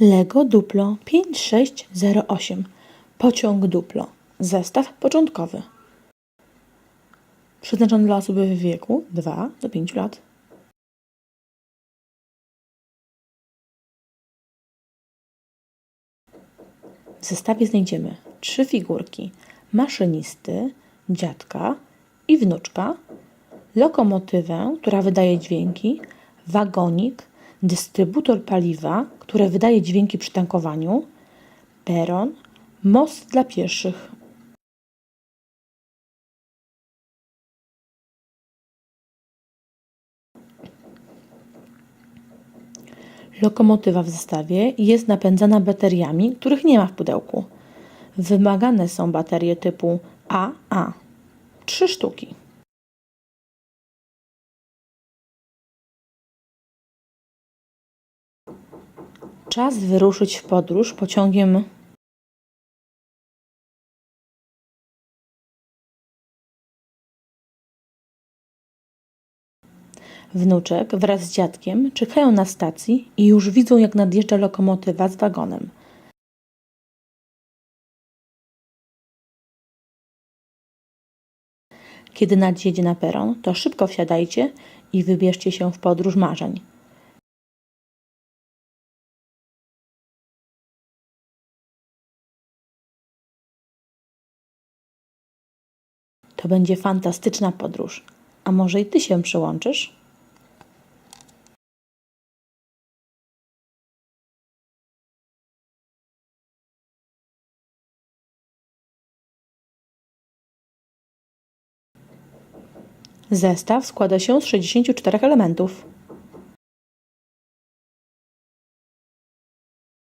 Lego Duplo 5608. Pociąg Duplo. Zestaw początkowy. Przeznaczony dla osób w wieku 2 do 5 lat. W zestawie znajdziemy trzy figurki maszynisty, dziadka i wnuczka, lokomotywę, która wydaje dźwięki, wagonik, dystrybutor paliwa, który wydaje dźwięki przy tankowaniu, peron, most dla pieszych. Lokomotywa w zestawie jest napędzana bateriami, których nie ma w pudełku. Wymagane są baterie typu AA. Trzy sztuki. Czas wyruszyć w podróż pociągiem Wnuczek wraz z dziadkiem czekają na stacji i już widzą, jak nadjeżdża lokomotywa z wagonem. Kiedy nadjedzie na peron, to szybko wsiadajcie i wybierzcie się w podróż marzeń. To będzie fantastyczna podróż. A może i ty się przyłączysz? Zestaw składa się z 64 elementów.